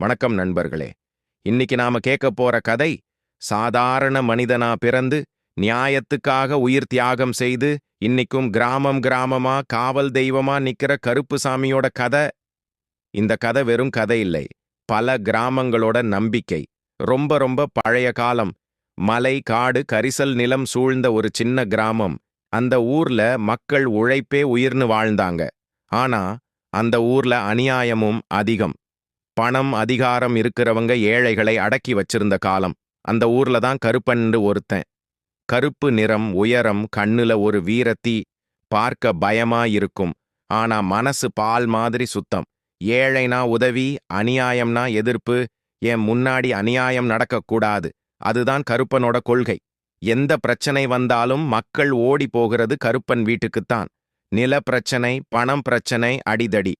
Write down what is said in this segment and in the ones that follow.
வணக்கம் நண்பர்களே. இன்னைக்கு நாம கேட்க போற கதை சாதாரண மனிதனா பிறந்து நியாயத்துக்காக உயிர் தியாகம் செய்து இன்னைக்கும் கிராமம் கிராமமா காவல் தெய்வமா நிக்கிற கருப்பு சாமியோட கதை. இந்த கதை வெறும் கதை இல்லை. பல கிராமங்களோட நம்பிக்கை. ரொம்ப ரொம்ப பழைய காலம். மலை காடு கரிசல் நிலம் சூழ்ந்த ஒரு சின்ன கிராமம். அந்த ஊர்ல மக்கள் உழைப்பே உயிர்னு வாழ்ந்தாங்க. ஆனா அந்த ஊர்ல அநியாயமும் அதிகம். பணம் அதிகாரம் இருக்கிறவங்க ஏழைகளை அடக்கி வச்சிருந்த காலம். அந்த ஊர்ல தான் கருப்பன்னு ஒருத்தன். கருப்பு நிறம் உயரம் கண்ணுல ஒரு வீரத்தி பார்க்க பயமா இருக்கும். ஆனா மனசு பால் மாதிரி சுத்தம். ஏழைனா உதவி அநியாயம்னா எதிர்ப்பு. என் முன்னாடி அநியாயம் நடக்கக்கூடாது அதுதான் கருப்பனோட கொள்கை. எந்த பிரச்சனை வந்தாலும் மக்கள் ஓடி போகிறது கருப்பன் வீட்டுக்குத்தான் நில பிரச்சனை பணம் பிரச்சனை அடிதடி.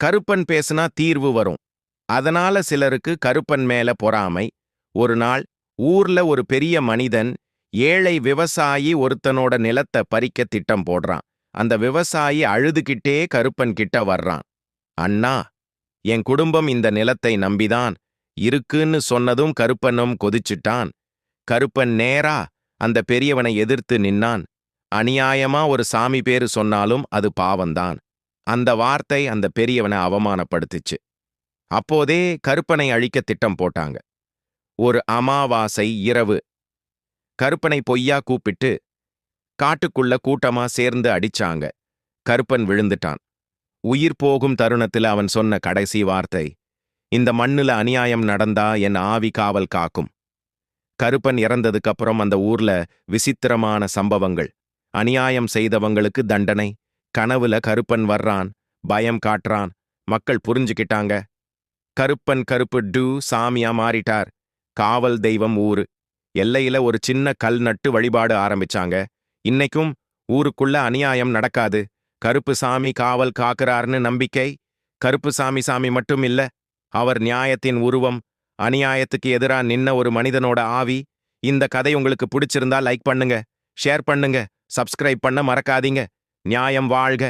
கருப்பன் பேசுனா தீர்வு வரும். அதனால சிலருக்கு கருப்பன் மேல பொறாமை. ஒரு நாள் ஊர்ல ஒரு பெரிய மனிதன் ஏழை விவசாயி ஒருத்தனோட நிலத்தை பறிக்க திட்டம் போடுறான். அந்த விவசாயி அழுதுகிட்டே கருப்பன் கிட்ட வர்றான். அண்ணா என் குடும்பம் இந்த நிலத்தை நம்பிதான். இருக்குன்னு சொன்னதும் கருப்பனும் கொதிச்சிட்டான். கருப்பன் நேரா அந்த பெரியவனை எதிர்த்து நின்னான். அநியாயமா ஒரு சாமி பேரு சொன்னாலும் அது பாவம்தான். அந்த வார்த்தை அந்த பெரியவனை அவமானப்படுத்துச்சு. அப்போதே கருப்பனை அழிக்க திட்டம் போட்டாங்க. ஒரு அமாவாசை இரவு. கருப்பனை பொய்யா கூப்பிட்டு காட்டுக்குள்ள கூட்டமா சேர்ந்து அடிச்சாங்க. கருப்பன் விழுந்துட்டான். உயிர் போகும் தருணத்துல அவன் சொன்ன கடைசி வார்த்தை இந்த மண்ணுல அநியாயம் நடந்தா என் ஆவி காவல் காக்கும். கருப்பன் இறந்ததுக்கு அப்புறம் அந்த ஊர்ல விசித்திரமான சம்பவங்கள். அநியாயம் செய்தவங்களுக்கு தண்டனை. கனவுல கருப்பன் வர்றான் பயம் காட்டுறான். மக்கள் புரிஞ்சுக்கிட்டாங்க. கருப்பன் கருப்பு டூ சாமியா மாறிட்டார். காவல் தெய்வம் ஊரு. எல்லையில ஒரு சின்ன கல் நட்டு வழிபாடு ஆரம்பிச்சாங்க. இன்னைக்கும் ஊருக்குள்ள அநியாயம் நடக்காது. கருப்பு சாமி காவல் காக்கிறார்னு நம்பிக்கை. கருப்பு சாமி சாமி மட்டும் இல்ல அவர் நியாயத்தின் உருவம். அநியாயத்துக்கு எதிரா நின்ன ஒரு மனிதனோட ஆவி. இந்த கதை உங்களுக்கு பிடிச்சிருந்தா லைக் பண்ணுங்க ஷேர் பண்ணுங்க சப்ஸ்கிரைப் பண்ண மறக்காதீங்க. நியாயம் வாழ்க.